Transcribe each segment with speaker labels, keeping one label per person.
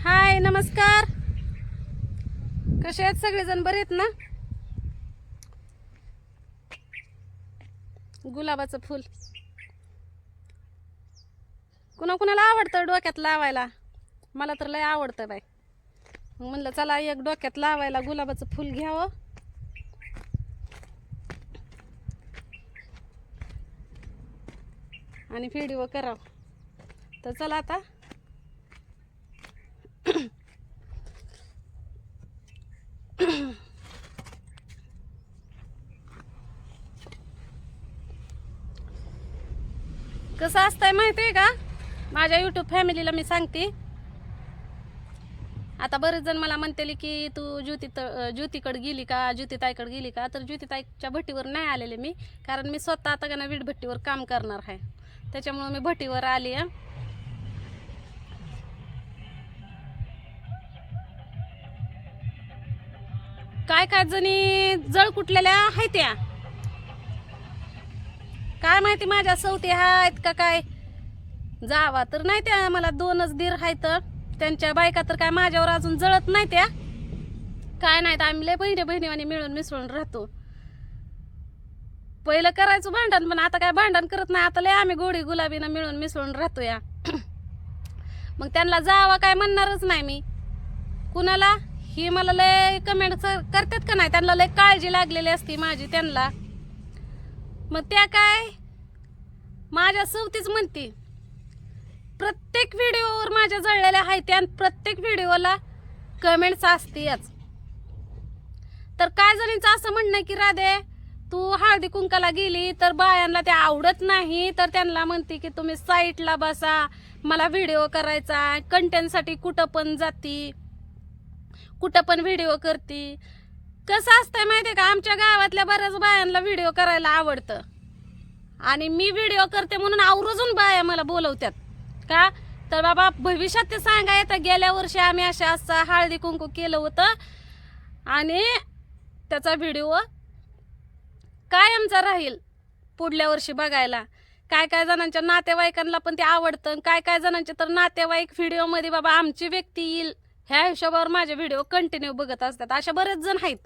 Speaker 1: हाय नमस्कार. कसे आहेत सगळेजण? बरे आहेत ना? गुलाबाचं फुल. कुणा कुणाला आवडतं डोक्यात लावायला? मला तर लय आवडतं बाय मग म्हणलं चला एक डोक्यात लावायला गुलाबाचं फुल घ्यावं. आणि व्हिडिओ करावं. तर चला आता. कसं असतंय माहिती आहे का? माझ्या यूट्यूब फॅमिलीला मी सांगते. आता बरेच जण मला म्हणतेली की तू ज्योती ज्योतीकडे गेली का? ज्योतिताईकडे गेली का? तर ज्योतिताईच्या भट्टीवर नाही आलेले मी कारण मी स्वतः आता का ना वीट भट्टीवर काम करणार आहे. त्याच्यामुळं मी भट्टीवर आली आहे. काय काय जणी जळ कुटलेल्या आहेत त्या काय माहिती माझ्या सवती आहेत का काय? जावा तर नाही त्या मला दोनच दीर आहेत. त्यांच्या बायका तर काय माझ्यावर अजून जळत नाही त्या काय नाहीत आम्ही लय बहिणी बहिणीवानी मिळून मिसळून राहतो. पहिलं करायचो भांडण पण आता काय भांडण करत नाही. आता लय आम्ही गोडी गुलाबीनं मिळून मिसळून राहतो या. मग त्यांना जावा काय म्हणणारच नाही मी. कुणाला? की मला लय कमेंट करतात का नाही? त्यांना लय काळजी लागलेली असती माझी त्यांना. मग त्या काय? माझ्या सवतीच म्हणते प्रत्येक व्हिडिओवर माझ्या जळलेल्या आहेत त्या आणि प्रत्येक व्हिडिओला कमेंट्स याच तर काय जणींचं असं म्हणणं की राधे तू हळदी कुंकाला गेली तर बायांना ते आवडत नाही. तर त्यांना म्हणते की तुम्ही साईटला बसा मला व्हिडिओ करायचा कंटेंटसाठी कुठं पण जाती. कुठं पण व्हिडिओ करते. कसं असतंय माहितीये का? आमच्या गावातल्या बऱ्याच बायांना व्हिडिओ करायला आवडतं. आणि मी व्हिडिओ करते म्हणून आवर्जून बाया मला बोलवतात का? तर बाबा भविष्यात ते सांगा येतं गेल्या वर्षी आम्ही अशा असं हळदी कुंकू केलं होतं. आणि त्याचा व्हिडिओ कायमचा राहील पुढल्या वर्षी बघायला. काय काय जणांच्या नातेवाईकांना पण ते आवडतं. आणि काय काय जणांचे तर नातेवाईक व्हिडिओमध्ये बाबा आमची व्यक्ती येईल. ह्या हिशोबावर माझे व्हिडिओ कंटिन्यू बघत असतात. अशा बरेच जण आहेत.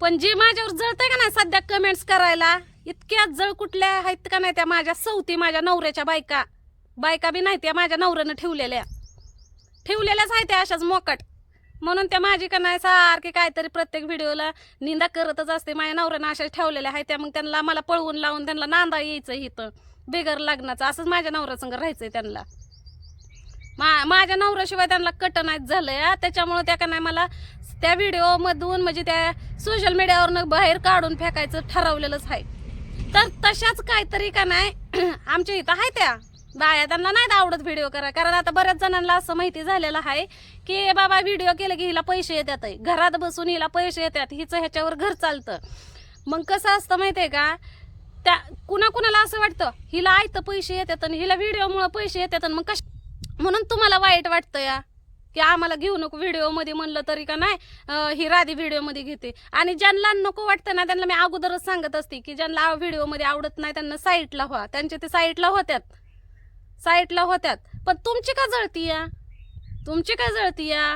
Speaker 1: पण जे माझ्यावर जळतंय का नाही सध्या कमेंट्स करायला इतक्या जळ कुठल्या आहेत का नाही त्या माझ्या सवती माझ्या नवऱ्याच्या बायका. बायका बी नाही त्या माझ्या नवऱ्यानं ठेवलेल्या. ठेवलेल्याच आहेत त्या अशाच मोकट. म्हणून त्या माझी का नाही सारखी काहीतरी प्रत्येक व्हिडिओला निंदा करतच असते. माझ्या नवऱ्यानं अशाच ठेवलेल्या आहेत त्या. मग त्यांना मला पळवून लावून त्यांना नांदा यायचं इथं. बेगर लग्नाचं असंच माझ्या नवऱ्यासंग राहायचंय त्यांना. मा माझ्या नवऱ्याशिवाय त्यांना कट नाहीत झालंय त्याच्यामुळं त्या का नाही मला त्या व्हिडिओ मधून म्हणजे त्या सोशल मीडियावरनं बाहेर काढून फेकायचं ठरवलेलंच आहे. तर तशाच काहीतरी का नाही आमच्या इथं आहे त्या. बाया त्यांना नाही आवडत व्हिडिओ करा कारण आता बऱ्याच जणांना असं माहिती झालेलं आहे की बाबा व्हिडिओ केलं की हिला पैसे येतात घरात बसून हिला पैसे येतात हिचं ह्याच्यावर घर चालतं. मग कसं असतं माहिती आहे का त्या कुणा कुणाला असं वाटतं हिला आयतं पैसे येतात आणि हिला व्हिडिओमुळे पैसे येतात आणि मग कश म्हणून तुम्हाला वाईट वाटतं या. की आम्हाला घेऊ नको व्हिडिओमध्ये म्हणलं तरी का नाही ही राधी व्हिडिओमध्ये घेते. आणि ज्यांना नको वाटतं ना त्यांना मी अगोदरच सांगत असते की ज्यांना व्हिडिओमध्ये आवडत नाही त्यांना साईटला व्हा. त्यांचे ते साईटला होत्यात. साईटला होत्यात. पण तुमची का जळती या? तुमची का जळती या?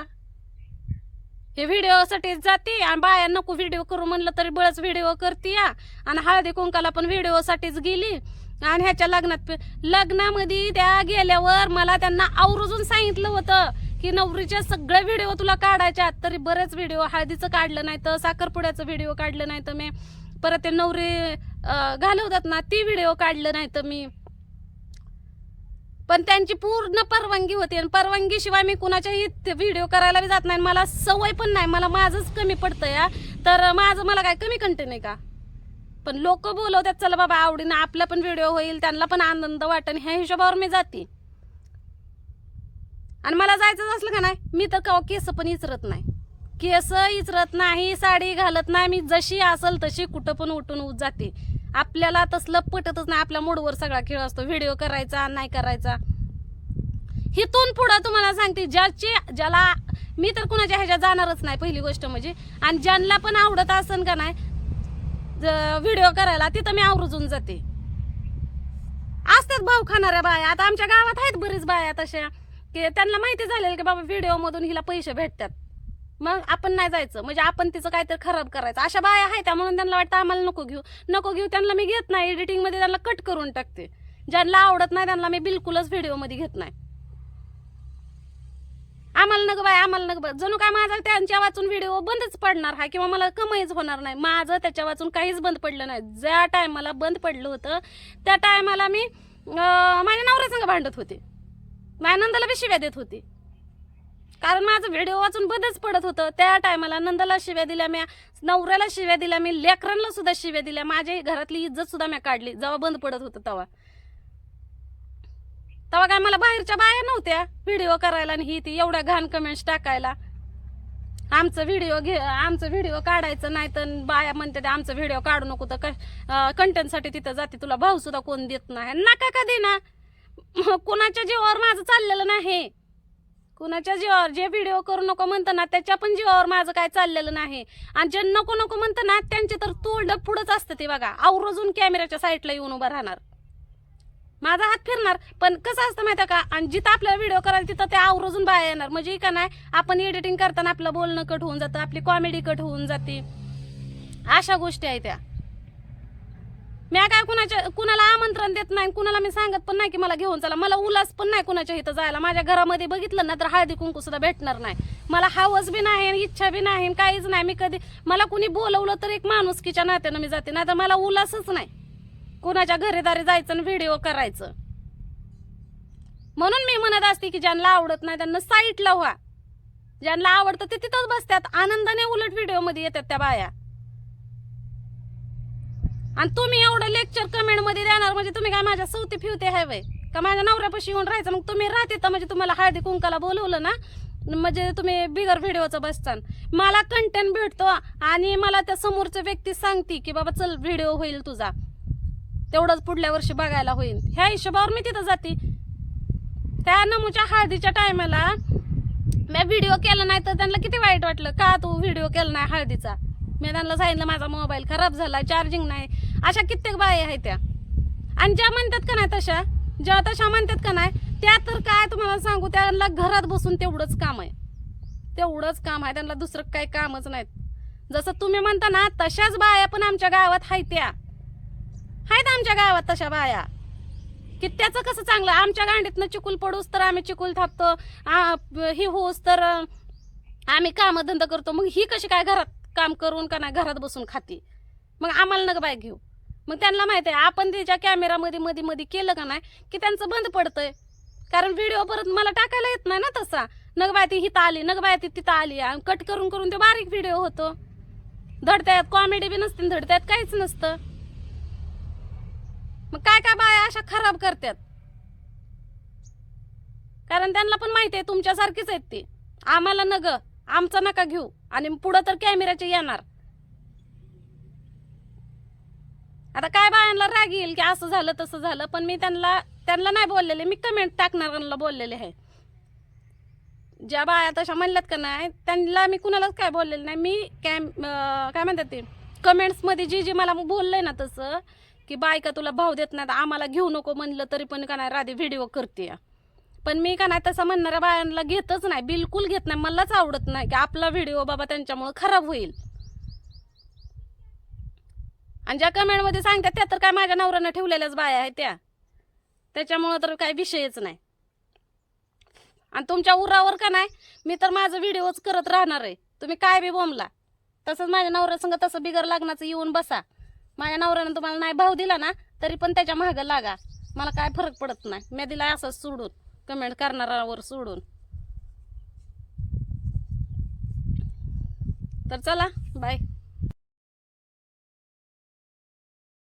Speaker 1: हे व्हिडिओसाठी जाते आणि बाया नको व्हिडिओ करू म्हणलं तरी बळच व्हिडिओ करते या आणि हळदी कुंकाला पण व्हिडिओसाठीच गेली. आणि ह्याच्या लग्नात लग्नामध्ये त्या गेल्यावर मला त्यांना आवर्जून सांगितलं होतं की नवरीच्या सगळे व्हिडिओ तुला काढायच्या तरी बरेच व्हिडिओ हळदीचं काढलं नाही तर साखरपुड्याचं व्हिडिओ काढलं नाही तर मी परत ते नवरी घालवतात ना ती व्हिडिओ काढलं नाही तर मी पण त्यांची पूर्ण परवानगी होती आणि परवानगीशिवाय मी कुणाच्याही व्हिडिओ करायला बी जात नाही मला सवय पण नाही. मला माझंच कमी पडतं या तर माझं मला काय कमी कंटेन आहे का? पण लोक बोलवतात चला बाबा आवडीनं आपला पण व्हिडिओ होईल त्यांना पण आनंद वाटेल ह्या हिशोबावर मी जाते. आणि मला जायचं असलं का नाही? मी तर का केस पण इचरत नाही. केस इचरत नाही साडी घालत नाही मी जशी असल तशी कुठं पण उठून उठ जाते. आपल्याला तसलं पटतच नाही. आपल्या मूडवर सगळा खेळ असतो. व्हिडिओ करायचा नाही करायचा. हिथून पुढं तुम्हाला सांगते. ज्याची ज्याला मी तर कुणाच्या ह्याच्या जाणारच नाही पहिली गोष्ट म्हणजे. आणि ज्यांना पण आवडत असन का नाही व्हिडिओ करायला तिथं मी आवरजून जाते. असतात भाऊ भाव खाणाऱ्या बाया. आता आमच्या गावात आहेत बरीच बाया तशा. की त्यांना माहिती झालेलं की बाबा व्हिडिओ मधून हिला पैसे भेटतात. मग आपण नाही जायचं. म्हणजे आपण तिचं काहीतरी खराब करायचं. अशा बाया आहेत त्या म्हणून त्यांना वाटतं आम्हाला नको घेऊ. नको घेऊ त्यांना मी घेत नाही. एडिटिंगमध्ये त्यांना कट करून टाकते. ज्यांना आवडत नाही त्यांना मी बिलकुलच व्हिडिओमध्ये घेत नाही. आम्हाला नग बाय आम्हाला नग बाय जणू काय माझा त्यांच्या वाचून व्हिडिओ बंदच पडणार हा किंवा मला कमाईच होणार नाही. माझं त्याच्या वाचून काहीच बंद पडलं नाही. ज्या टायमाला बंद पडलं होतं त्या टायमाला मी माझ्या माझ्या नवऱ्यासंग भांडत होते. माझ्या नंदाला बी शिव्या देत होते. कारण माझं व्हिडिओ वाचून बंदच पडत होतं. त्या टायमाला नंदाला शिव्या दिल्या म्या नवऱ्याला शिव्या दिल्या मी लेकरांना सुद्धा शिव्या दिल्या. माझ्या घरातली इज्जत सुद्धा मी काढली जेव्हा बंद पडत होतं तेव्हा. तेव्हा काय मला बाहेरच्या बाया नव्हत्या व्हिडिओ करायला आणि ही ती एवढ्या घाण कमेंट्स टाकायला. आमचं व्हिडिओ घे आमचं व्हिडिओ काढायचं नाही तर बाया म्हणते आमचं व्हिडिओ काढू नको तर कंटेंटसाठी तिथं जाते तुला भाऊ सुद्धा कोण देत नाही. नका कधी ना. कुणाच्या जीवावर माझं चाललेलं नाही. कुणाच्या जीवावर जे व्हिडिओ करू नको म्हणतं ना त्याच्या पण जीवावर माझं काय चाललेलं नाही. आणि जे नको नको म्हणतं ना त्यांचे तर तोंड पुढंच असतं ते बघा. आवरजून कॅमेऱ्याच्या साईडला येऊन उभं राहणार. माझा हात फिरणार पण कसं असतं माहिती का? आणि जिथं आपल्याला व्हिडिओ करायला तिथं ते आवरजून बाहेर येणार. म्हणजे का नाही आपण एडिटिंग करताना आपलं बोलणं कट होऊन जातं आपली कॉमेडी कट होऊन जाते. अशा गोष्टी आहेत त्या. मी काय कुणाच्या कुणाला आमंत्रण देत नाही कुणाला मी सांगत पण नाही की मला घेऊन चला. मला उलास पण नाही कुणाच्या इथं जायला. माझ्या घरामध्ये बघितलं ना तर हळदी कुंकू सुद्धा भेटणार नाही. मला हवस बी नाही इच्छा बी नाही काहीच नाही. मी कधी मला कुणी बोलवलं तर एक माणुसकीच्या नात्यानं मी जाते. नाही तर मला उलासच नाही. कुणाच्या घरीदारी जायचं आणि व्हिडिओ करायचं. म्हणून मी म्हणत असते की ज्यांना आवडत नाही त्यांना साईटला व्हा. ज्यांना आवडतं ते तिथंच बसतात. आनंदाने उलट व्हिडिओमध्ये येतात त्या बाया. आणि तुम्ही एवढं लेक्चर कमेंटमध्ये देणार म्हणजे तुम्ही काय माझ्या सवती फिवते आहे वय का माझ्या नवऱ्यापाशी येऊन राहायचं? मग तुम्ही राहते तर म्हणजे तुम्हाला हळदी कुंकाला बोलवलं ना म्हणजे तुम्ही बिगर व्हिडिओचं बसतान मला कंटेंट भेटतो आणि मला त्या समोरच्या व्यक्ती सांगते की बाबा चल व्हिडिओ होईल तुझा. तेवढंच पुढल्या वर्षी बघायला होईल. ह्या हिशोबावर मी तिथं जाते. त्या नमूच्या हळदीच्या टायमाला मी व्हिडिओ केला नाही तर त्यांना किती वाईट वाटलं. का तू व्हिडिओ केला नाही हळदीचा? मी त्यांना सांगितलं माझा मोबाईल खराब झाला चार्जिंग नाही. अशा कित्येक बाई आहेत त्या. आणि ज्या म्हणतात का नाही तशा ज्या तशा म्हणतात का नाही त्या तर काय तुम्हाला सांगू त्यांना घरात बसून तेवढंच काम आहे. तेवढंच काम आहे त्यांना दुसरं काही कामच नाहीत. जसं तुम्ही म्हणता ना तशाच बाया पण आमच्या गावात आहेत त्या. आहेत आमच्या गावात तशा बाया. की त्याचं कसं चांगलं? आमच्या गांडीतनं चिकूल पडूस तर आम्ही चिकूल थापतो ही होस तर आम्ही कामधंदा करतो. मग ही कशी काय घरात? काम करून का नाही घरात बसून खाती. मग आम्हाला नका बाय घेऊ. मग त्यांना माहिती आहे आपण त्याच्या कॅमेरामध्ये मध्ये मध्ये केलं का नाही की त्यांचं बंद पडतंय. कारण व्हिडिओ परत मला टाकायला येत नाही ना तसा. नग बाय ती हिथं आली नग ती तिथं आली. आणि कट करून करून ते बारीक व्हिडिओ होतो. धडत्यात कॉमेडी बी नसते धडत्यात काहीच नसतं. मग काय काय बाया अशा खराब करतात कारण त्यांना पण माहिती आहे तुमच्यासारखीच आहेत ते. आम्हाला नग आमचा नका घेऊ. आणि पुढं तर कॅमेऱ्याचे येणार. आता काय बायांना राग येईल की असं झालं तसं झालं पण मी त्यांना त्यांना नाही बोललेले. मी कमेंट टाकणाऱ्यांना बोललेले आहे. ज्या बाया तशा म्हणल्यात का नाही त्यांना मी कुणालाच काय बोललेलं नाही. मी कॅम काय म्हणतात ते कमेंट्समध्ये जी जी मला बोललंय ना तसं की बायका तुला भाव देत नाही आम्हाला घेऊ नको म्हणलं तरी पण का नाही राधे व्हिडिओ करते. पण मी का नाही तसं म्हणणाऱ्या बायांना घेतच नाही बिलकुल घेत नाही मलाच आवडत नाही की आपला व्हिडिओ बाबा त्यांच्यामुळं खराब होईल. आणि ज्या कमेंटमध्ये सांगतात त्या तर काय माझ्या नवऱ्यानं ठेवलेल्याच बाया आहेत त्या. त्याच्यामुळं तर काही विषयच नाही. आणि तुमच्या उरावर का नाही मी तर माझं व्हिडिओच करत राहणार आहे. तुम्ही काय बी बोंबला. तसंच माझ्या नवऱ्यासंग तसं बिगर लागण्याचं येऊन बसा. माझ्या नवऱ्यानं तुम्हाला नाही भाव दिला ना तरी पण त्याच्या मागं लागा. मला काय फरक पडत नाही. मी दिला असंच सोडून. कमेंट करणारावर सोडून. तर चला बाय